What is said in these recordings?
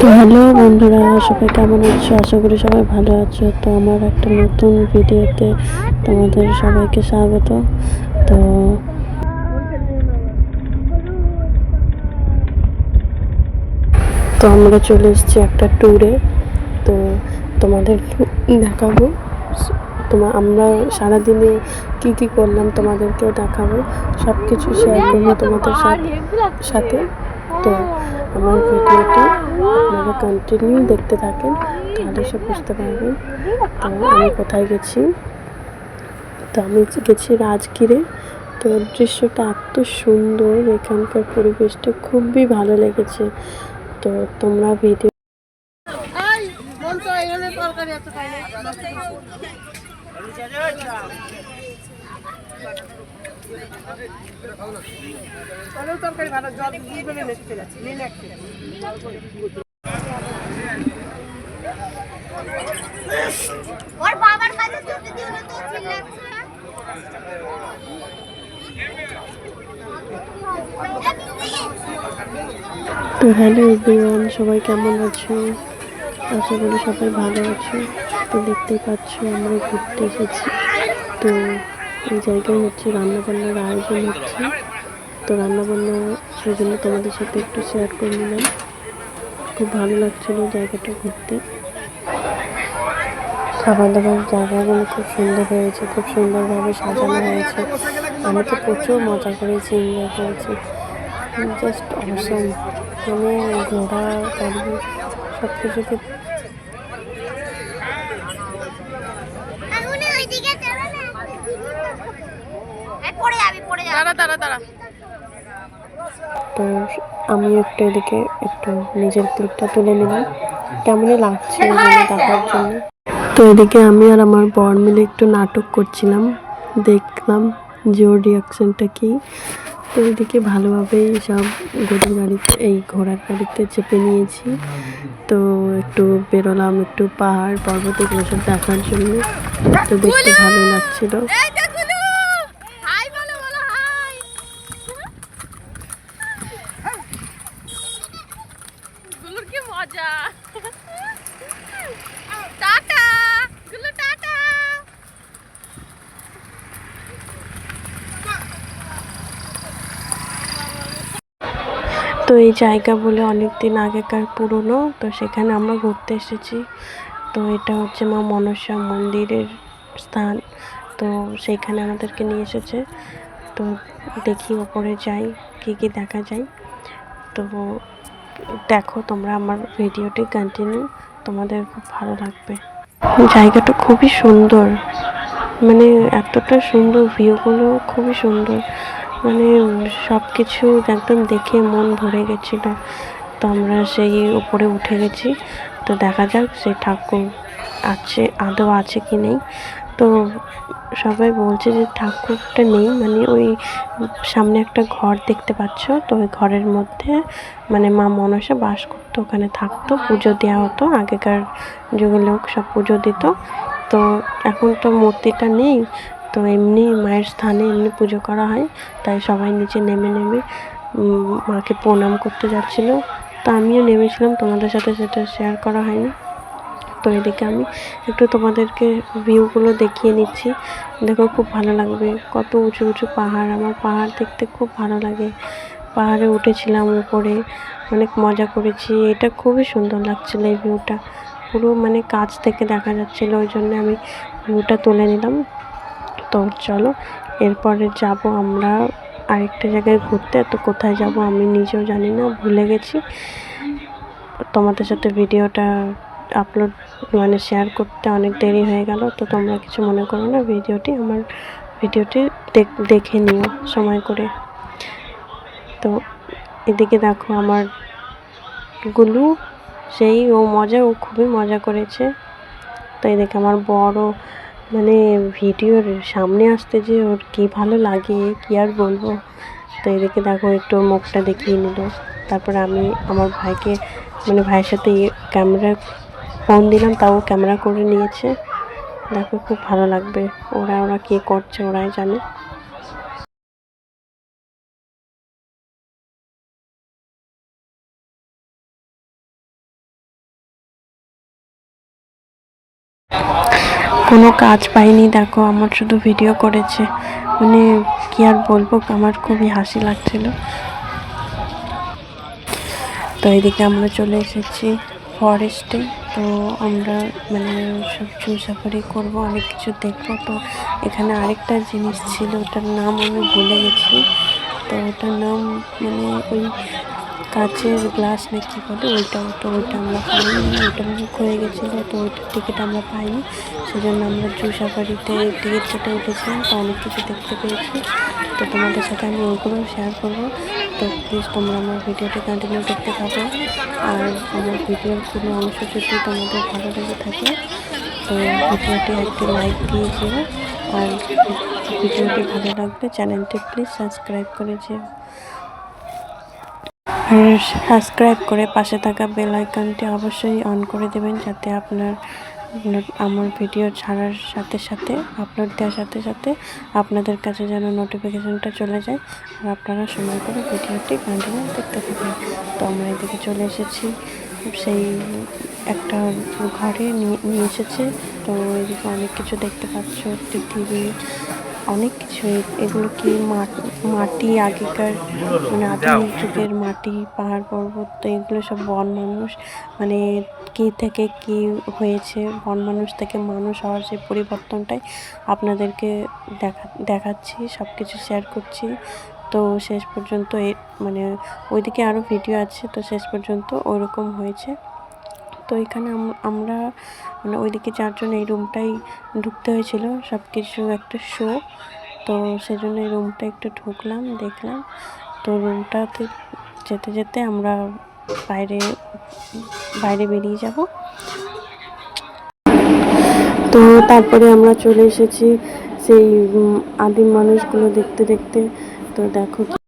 তো হ্যালো বন্ধুরা, সবাই কেমন আছো? আশা করি সবাই ভালো আছো। তো আমার একটা নতুন ভিডিওতে তোমাদের সবাইকে স্বাগত। তো তো আমরা চলে এসেছি একটা ট্যুরে তো তোমাদের দেখাবো। তোমার আমরা সারাদিনে কী কী করলাম তোমাদেরকেও দেখাবো। সব কিছু শেয়ার করব তোমাদের সাথে। তো আমার ভিডিওটি আপনারা কন্টিনিউ দেখতে থাকেন, তাহলে সে বুঝতে পারবেন। তো আমি কোথায় গেছি? তো আমি গেছি রাজগিরে। তো দৃশ্যটা এত সুন্দর, এখানকার পরিবেশটা খুবই ভালো লেগেছে। তো তোমরা ভিডিও এই মন তো এখানে তরকারি আছে তাই না তরকারি ভালো জল দিয়ে বলে নেচে যাচ্ছে নিন একটু ওর বাবার কাছে যেতে দিও না তো চিল্লাচ্ছে। তো হ্যালো এভরিওয়ান সবাই কেমন আছো? আশা করি সবাই ভালো আছো। তো দেখতেই পাচ্ছ আমরা ঘুরতে এসেছি। তো এই জায়গায় হচ্ছে রান্নাবান্নার আয়োজন হচ্ছে। তো রান্নাবান্না সেই জন্য তোমাদের সাথে একটু শেয়ার করে নিলাম। খুব ভালো লাগছিল জায়গাটা ঘুরতে। খাবার দাবার জায়গাগুলো খুব সুন্দর হয়েছে, খুব সুন্দরভাবে সাজানো হয়েছে। আমি তো প্রচুর মজা করেছি এনজয় করেছি। জাস্ট অসম মানে ঘোড়া গাড়ি সব কিছুতে আগুনে ওইদিকে চলো না এই পড়ে যাবি পড়ে যাবি দাঁড়া দাঁড়া দাঁড়া তো আমি একটু এদিকে একটু নিজের ক্লিপটা তুলে নিলাম। কেমনই লাগছে দেখার জন্য? তো এদিকে আমি আর আমার বর মিলে একটু নাটক করছিলাম। দেখলাম যে ওর রিয়াকশনটা কী। তো এদিকে ভালোভাবেই সব গরুর গাড়িতে, এই ঘোড়ার গাড়িতে চেপে নিয়েছি। তো একটু বেরোলাম একটু পাহাড় পর্বত এগুলো সব দেখার জন্য। তো দেখতে ভালো লাগছিল এই দেখুন হাই বলো বলো হাই গুলুর কি মজা টাটা গুলু টাটা তো এই জায়গা বলে অনেক দিন আগেকার পুরনো, তো সেখানে আমরা ঘুরতে এসেছি। তো এটা হচ্ছে মা মনসা মন্দিরের স্থান, তো সেইখানে আমাদেরকে নিয়ে এসেছে। তো দেখি ওপরে যাই, কী কী দেখা যায়। তো দেখো তোমরা আমার ভিডিওটি কন্টিনিউ তোমাদের খুব ভালো লাগবে। জায়গাটা খুবই সুন্দর মানে এতটা সুন্দর ভিউগুলো খুবই সুন্দর। মানে সব কিছু একদম দেখে মন ভরে গেছিল। তো আমরা সেই উপরে উঠে গেছি। তো দেখা যাক সেই ঠাকুর আছে, আদৌ আছে কি নেই। তো সবাই বলছে যে ঠাকুরটা নেই মানে ওই সামনে একটা ঘর দেখতে পাচ্ছ। তো ওই ঘরের মধ্যে মানে মা মনসা বাস করতো, ওখানে থাকতো, পুজো দেওয়া হতো, আগেকার যুগের লোক সব পুজো দিত। তো এখন তো মূর্তিটা নেই তো এমনি মায়ের স্থানে এমনি পুজো করা হয়, তাই সবাই নিচে নেমে নেমে মাকে প্রণাম করতে যাচ্ছিল। তো আমিও নেমেছিলাম, তোমাদের সাথে সেটা শেয়ার করা হয়নি। তো এদিকে আমি একটু তোমাদেরকে ভিউগুলো দেখিয়ে নিচ্ছি। দেখো, খুব ভালো লাগবে। কত উঁচু উঁচু পাহাড়, আমার পাহাড় দেখতে খুব ভালো লাগে। পাহাড়ে উঠেছিলাম উপরে, অনেক মজা করেছি। এটা খুবই সুন্দর লাগছিল এই ভিউটা পুরো মানে কাছ থেকে দেখা যাচ্ছিল, ওই জন্য আমি ভিউটা তুলে নিলাম। তো চলো, এরপরে যাব আমরা আরেকটা জায়গায় ঘুরতে। তো কোথায় যাব আমি নিজেও জানি না, ভুলে গেছি। তোমাদের সাথে ভিডিওটা আপলোড মানে শেয়ার করতে অনেক দেরি হয়ে গেল, তো তোমরা কিছু মনে করো না, ভিডিওটি আমার ভিডিওটি দেখ- নিও সময় করে। তো এদিকে দেখো আমার গুলু, সেই ও মজা, ও খুবই মজা করেছে। তো এদিকে আমার বড় মানে ভিডিওর সামনে আসতে যে ওর কি ভালো লাগে, কি আর বলব? তো এদিকে দেখো, একটু মুখটা দেখিয়ে নিল। তারপর আমি আমার ভাইকে মানে ভাইয়ের সাথে ক্যামেরা, ফোন দিলাম, তাও ক্যামেরা করে নিয়েছে। দেখো, খুব ভালো লাগবে। ওরা ওরা কে করছে ওরাই জানে। কোনো কাজ পাইনি, দেখো আমার শুধু ভিডিও করেছে। মানে কি আর বলব, আমার খুবই হাসি লাগছিল। তো এদিকে আমরা চলে এসেছি ফরেস্টে তো আমরা মানে সব জু সাফারি করব, অনেক কিছু দেখব। তো এখানে আরেকটা জিনিস ছিল, ওটার নাম আমি ভুলে গেছি। তো ওটার নাম মানে ওই কাচের গ্লাস না কি বলে, ওইটা তো ওইটা আমরা পাইনি ওইটা হয়ে গেছিল, তো ওইটার টিকিট আমরা পাইনি। সেজন্য আমরা জু সাফারিতে টিকিট কেটে উঠেছিলাম, তো অনেক কিছু দেখতে পেয়েছি। তো তোমাদের সাথে আমি ওইগুলো শেয়ার করব। তো প্লিজ তোমরা আমার ভিডিওটি কন্টিনিউ দেখতে থাকো। আর আমার ভিডিওর কোনো অংশ যদি তোমাদের ভালো লেগে থাকে, তো ভিডিওটি একটি লাইক দিয়ে দিও। আর ভিডিওটি ভালো লাগবে চ্যানেলটি প্লিজ সাবস্ক্রাইব করে যেও আর সাবস্ক্রাইব করে পাশে থাকা বেল আইকনটি অবশ্যই অন করে দেবেন যাতে আপনার আমার ভিডিও ছাড়ার সাথে সাথে আপলোড দেওয়ার সাথে সাথে আপনাদের কাছে যেন নোটিফিকেশনটা চলে যায় আর আপনারা সময় করে ভিডিওটি কন্টিনিউ দেখতে থাকেন। তো আমরা এদিকে চলে এসেছি। সেই একটা ঘরে নিয়ে এসেছে। তো এদিকে অনেক কিছু দেখতে পাচ্ছ। পৃথিবী অনেক কিছু এগুলো কি মাটি আগেকার মানে আধুনিক যুগের মাটি, পাহাড় পর্বত, তো এগুলো সব বন মানুষ। মানে কি থেকে কি হয়েছে, বন মানুষ থেকে মানুষ হওয়ার যে পরিবর্তনটাই আপনাদেরকে দেখা, দেখাচ্ছি সব কিছু শেয়ার করছি। তো শেষ পর্যন্ত মানে ওইদিকে আরও ভিডিও আছে, তো শেষ পর্যন্ত ওরকম হয়েছে। তো এখানে আমরা মানে ওইদিকে চারজন এই রুমটাই ঢুকতে হয়েছিল সব কিছু একটা শো তো সেজন্য এই রুমটা একটু ঢুকলাম, দেখলাম, তো রুমটাতে যেতে যেতে আমরা বাইরে বাইরে বেরিয়ে যাব। তো তারপরে আমরা চলে এসেছি সেই আদিম মানুষগুলো দেখতে দেখতে, তো দেখো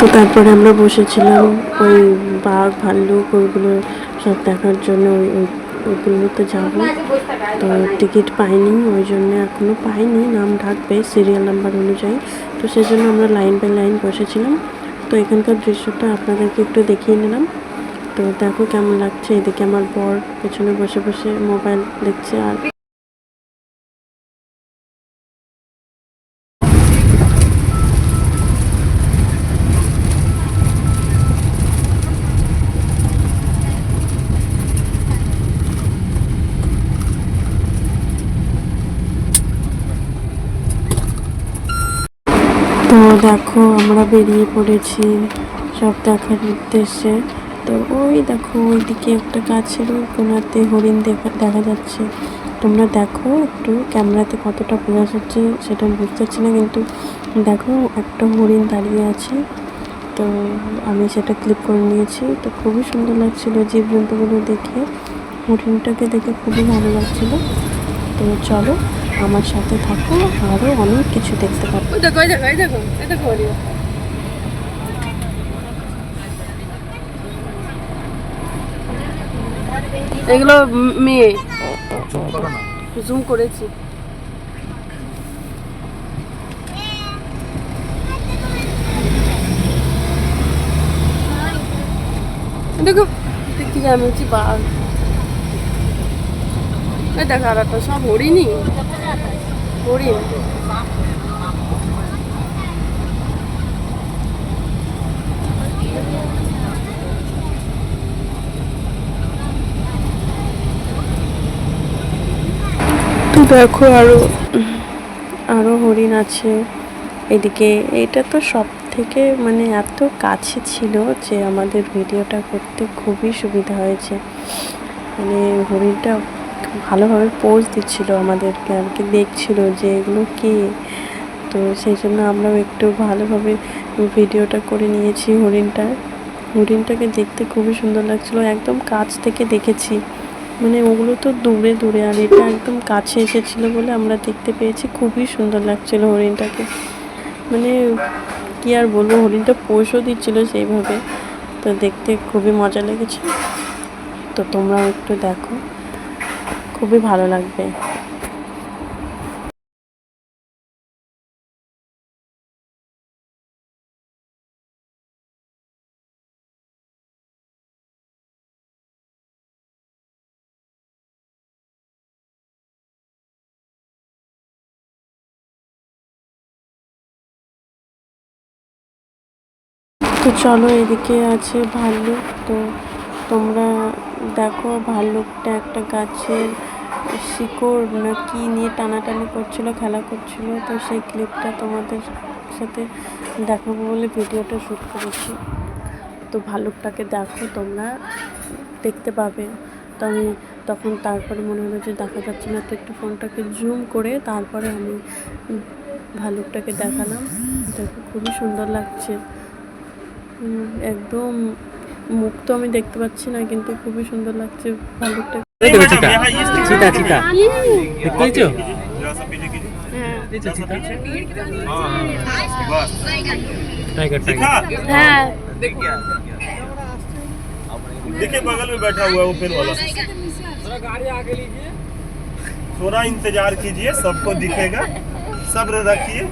তো তারপরে আমরা বসেছিলাম ওই বাঘ, ভাল্লুক, ওইগুলো সব দেখার জন্য ওই ওই- ওইগুলোতে যাব। তো টিকিট পাইনি, ওই জন্য এখনও পাইনি, নাম ডাকবে সিরিয়াল নাম্বার অনুযায়ী। তো সেই জন্য আমরা লাইন বাই লাইন বসেছিলাম। তো এখানকার দৃশ্যটা আপনাদেরকে একটু দেখিয়ে নিলাম। তো দেখো কেমন লাগছে, এদিকে আমার বর পেছনে বসে বসে মোবাইল দেখছে আর দেখো, আমরা বেরিয়ে পড়েছি সব দেখার উদ্দেশ্যে। তো ওই দেখো, ওইদিকে একটা গাছের কোনাতে হরিণ দেখা দেখা যাচ্ছে। তোমরা দেখো একটু ক্যামেরাতে কতটা বোঝা যাচ্ছে, সেটা বুঝতে পারছি না, কিন্তু দেখো একটা হরিণ দাঁড়িয়ে আছে। তো আমি সেটা ক্লিক করে নিয়েছি। তো খুবই সুন্দর লাগছিল জীবজন্তুগুলো দেখে। হরিণটাকে দেখে খুবই ভালো লাগছিল। তো চলো আমার সাথে থাকো আরও অনেক কিছু দেখতে পাবো। দেখো দেখো দেখো দেখো এগুলো মেয়ে। জুম করেছি। দেখো দেখতে আমি বাঘ। দেখো আর একটা সব হরিণই। হরিণ। তো দেখো আরও আরও হরিণ আছে এদিকে। এটা তো সব থেকে মানে এত কাছে ছিল যে আমাদের ভিডিওটা করতে খুবই সুবিধা হয়েছে। মানে হরিণটা ভালোভাবে পোজ দিচ্ছিল আমাদেরকে আর কি দেখছিল যে এগুলো কি। তো সেই জন্য আমরাও একটু ভালোভাবে ভিডিওটা করে নিয়েছি হরিণটার হরিণটাকে দেখতে খুবই সুন্দর লাগছিল, একদম কাছ থেকে দেখেছি। মানে ওগুলো তো দূরে দূরে, আর এটা একদম কাছে এসেছিল বলে আমরা দেখতে পেয়েছি, খুবই সুন্দর লাগছিল হরিণটাকে। মানে কি আর বলব, হরিণটা পোষও দিচ্ছিল সেইভাবে। তো দেখতে খুবই মজা লেগেছে। তো তোমরাও একটু দেখো। খুবই ভালো লাগবে। তো চলো এদিকে আছে ভাল্লুক। তো তোমরা দেখো ভাল্লুকটা একটা গাছের শিকড় না কি নিয়ে টানাটানি করছিল, খেলা করছিল। তো সেই ক্লিপটা তোমাদের সাথে দেখাবো বলে ভিডিওটা শ্যুট করেছি। তো ভাল্লুকটাকে দেখো, তোমরা দেখতে পাবে। তো আমি তখন তারপরে মনে হলো যে দেখা যাচ্ছে না, তো একটু ফোনটাকে জুম করে তারপরে আমি ভাল্লুকটাকে দেখালাম। দেখো খুবই সুন্দর লাগছে। একদম মুখ তো আমি দেখতে পাচ্ছি না কিন্তু খুবই সুন্দর লাগছে ভাল্লুকটা এই দেখো চিতা চিতা চিতা দেখতে পেয়েছো এই যে চিতা টাইগার টাইগার হ্যাঁ देखिए बगल में बैठा हुआ है वो फिर वाला थोड़ा इंतजार कीजिए सबको दिखेगा सब्र रखिए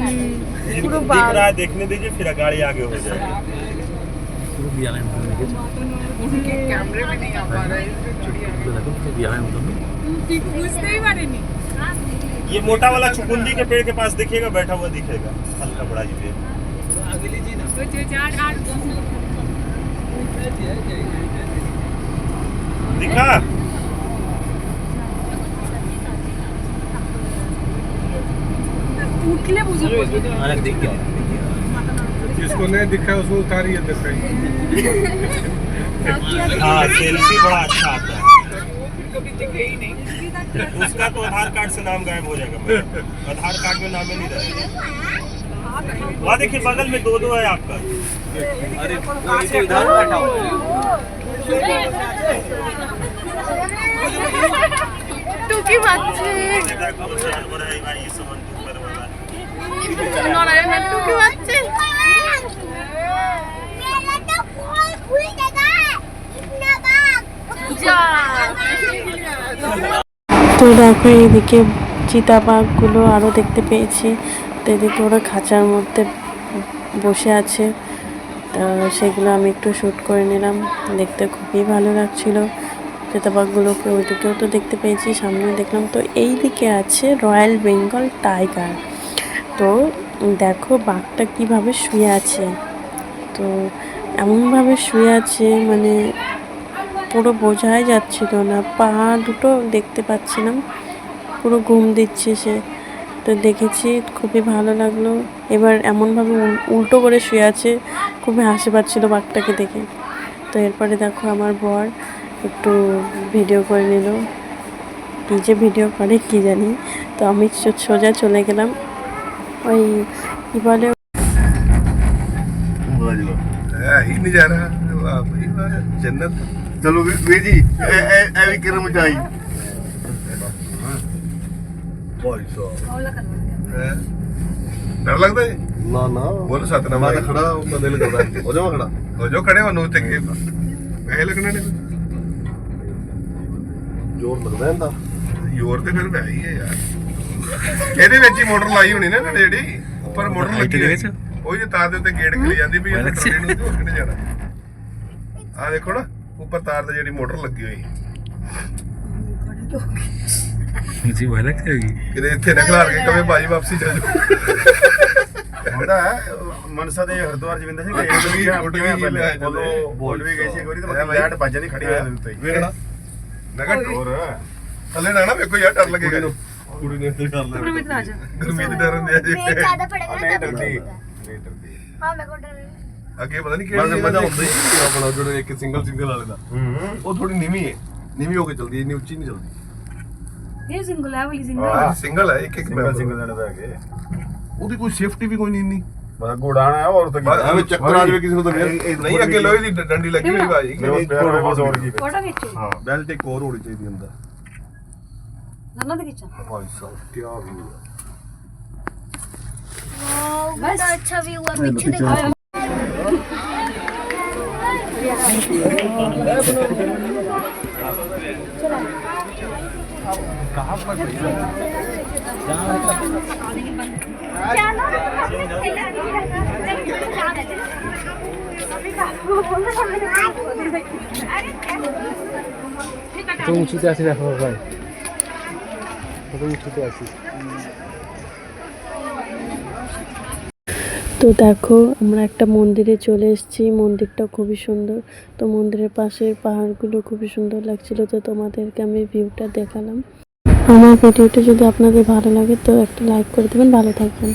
हम्म। रहा है देखने दीजिए फिर गाड़ी आगे हो जाएगी। कैमरे में नहीं आ पा रहा है ये मोटा वाला चुकुंदी के पेड़ के पास दिखेगा बैठा हुआ दिखेगा। हल्का बड़ा ही पेड़। दिखा। অনেক দিক গেল जिसको नहीं दिखा है उसको उतारिए दिखाई हाँ सेल्फी बड़ा अच्छा आता है उसका तो आधार कार्ड से नाम गायब हो जाएगा मेरा। आधार कार्ड में नाम ही नहीं रहेगा वहाँ देखिए बगल में दो दो है आपका টুকি তো দেখো, এইদিকে চিতাবাঘগুলো আরও দেখতে পেয়েছি। তো এদিকে ওরা খাঁচার মধ্যে বসে আছে। তো সেগুলো আমি একটু শ্যুট করে নিলাম। দেখতে খুবই ভালো লাগছিল। চিতাবাঘগুলোকে ওইদিকেও তো দেখতে পেয়েছি সামনে দেখলাম। তো এই দিকে আছে রয়্যাল বেঙ্গল টাইগার তো দেখো, বাঘটা কীভাবে শুয়ে আছে। তো এমনভাবে শুয়ে আছে মানে পুরো বোঝাই যাচ্ছিল না পা দুটো দেখতে পাচ্ছিলাম পুরো ঘুম দিচ্ছে সে তো দেখেছি খুবই ভালো লাগলো এবার এমনভাবে উল- উল্টো করে শুয়ে আছে খুবই হাসি পাচ্ছিল বাঘটাকে দেখে তো এরপরে দেখো আমার বর একটু ভিডিও করে নিল কী যে ভিডিও করে কী জানি তো আমি সো- সোজা চলে গেলাম ওই কী বলে है ही नहीं जा रहा वाह भाई वाह, जन्नत ਚਲੋ ਵੀਰ ਜੀ ਇਹ ਇਹ ਵੀ ਕਰਮ ਚਾਈ ਭਾਈ ਸਾਹਿਬ। ਹੌਲਾ ਕਰ ਹੈਂ? ਡਰ ਲੱਗਦਾ ਹੈ ਨਾ ਨਾ। ਬੋਲ ਸਤਨਾਮ ਖੜਾ ਉਹਦਾ ਦਿਲ ਕਰਦਾ। ਹੋ ਜਾਵਾਂ ਖੜਾ? ਹੋ ਜੋ ਖੜੇ ਹੋ ਨੂੰ ਤੇ ਕੀ ਪੈਸੇ ਲੱਗਣੇ ਨੇ। ਜ਼ੋਰ ਲੱਗਦਾ ਇਹਦਾ? ਯੋਰ ਤੇ ਫਿਰ ਵੈ ਹੈ ਯਾਰ। ਇਹਦੇ ਵਿੱਚ ਹੀ ਮੋਟਰ ਲਾਈ ਹੋਣੀ ਨਾ ਇਹਨਾਂ ਨੇ ਜਿਹੜੀ ਮੋਟਰ ਲੱਗੀ ਦੇ ਵਿੱਚ? ਉਹ ਜੇ ਤਾਰ ਦੇ ਉੱਤੇ ਗੇੜ ਖਿਲੀ ਜਾਂਦੀ ਵੀ ਇਹ ਟਰਾਲੀ ਨੂੰ ਝੋਕਣੇ ਜਾਣਾ? ਆ ਦੇਖੋ ਨਾ। ਉੱਪਰ ਤਾਰ ਤੇ ਜਿਹੜੀ ਮੋਟਰ ਲੱਗੀ ਹੋਈ। ਇਸੀ ਵਾਲਾ ਕਹੇਗੀ ਕਿਤੇ ਇੱਥੇ ਨਾ ਖਲਾਰ ਕੇ ਕਵੇ ਭਾਜੀ ਵਾਪਸੀ ਜਾ ਮਨਸਾ ਦੇ ਹਰਦੁਆਰ ਜਵਿੰਦਰ ਸਿੰਘ ਗਏ ਸੀ ਉੱਡ ਗਏ ਸੀ ਇੱਕ ਵਾਰੀ ਤਾਂ ਮਤਲਬ ਲੈਟ ਭੱਜ ਨਹੀਂ ਖੜੀ ਹੋਇਆ ਦਿੱਤੇ ਵੇਖਣਾ ਨਗਾ ਟੋਰ ਥੱਲੇ ਨਾ ਨਾ ਵੇਖੋ ਯਾਰ ਡਰ ਲੱਗੇਗਾ। ਕੁੜੀ ਡਰ ਅੱਗੇ ਪਤਾ ਨਹੀਂ ਕਿਹੜੀ ਮਜ਼ਾ ਆਉਂਦਾ ਹੀ ਆਪਣਾ ਜਿਹੜਾ ਇੱਕ ਸਿੰਗਲ ਸਿੰਗਲ ਵਾਲੇ ਦਾ। ਉਹ ਥੋੜੀ ਨੀਵੀਂ ਹੈ ਨੀਵੀਂ ਹੋ ਕੇ ਚੱਲਦੀ ਇੰਨੀ ਉੱਚੀ ਨਹੀਂ ਚੱਲਦੀ। ਇਹ ਸਿੰਗਲ ਹੈ ਵਾਲੀ ਸਿੰਗਲ ਹੈ ਸਿੰਗਲ ਹੈ ਇੱਕ ਇੱਕ ਸਿੰਗਲ ਸਿੰਗਲ ਵਾਲੇ ਦਾ ਹੈਗੇ ਉਹਦੀ ਕੋਈ ਸੇਫਟੀ ਵੀ ਕੋਈ ਨਹੀਂ ਇੰਨੀ। ਮਤਲਬ ਘੋੜਾਣਾ ਹੈ ਔਰ ਤਾਂ ਐਵੇਂ ਚੱਕਰ ਆ ਜਾਵੇ ਕਿਸੇ ਨੂੰ ਤਾਂ ਨਹੀਂ ਅੱਗੇ ਲੋਹੇ ਦੀ ਡੰਡੀ ਲੱਗੀ ਹੋਈ ਭਾਜੀ ਫੋਟੋ ਖਿੱਚੋ। ਹਾਂ। ਬੈਲਟ ਇੱਕ ਹੋਰ ਹੋਣੀ ਚਾਹੀਦੀ ਅੰਦਰ। ਨੰਨਾ ਦੇ ਖਿੱਚਾ। ਭਾਈ ਸਾਹਿਬ ਕੀ ਆ। ਵੀ ਵਾਓ ਬੜਾ ਅੱਛਾ ਵੀਊ ਆ ਪਿੱਛੇ ਦੇਖੋ। তো উঁচুতে আছে দেখো ভাই। কত উঁচুতে আছি। তো দেখো, আমরা একটা মন্দিরে চলে এসেছি। মন্দিরটা খুবই সুন্দর। তো মন্দিরের পাশে পাহাড়গুলো খুবই সুন্দর লাগছিল। তো তোমাদেরকে আমি ভিউটা দেখালাম। আমার ভিডিওটা যদি আপনাদের ভালো লাগে, তো একটা লাইক করে দেবেন। ভালো থাকবেন।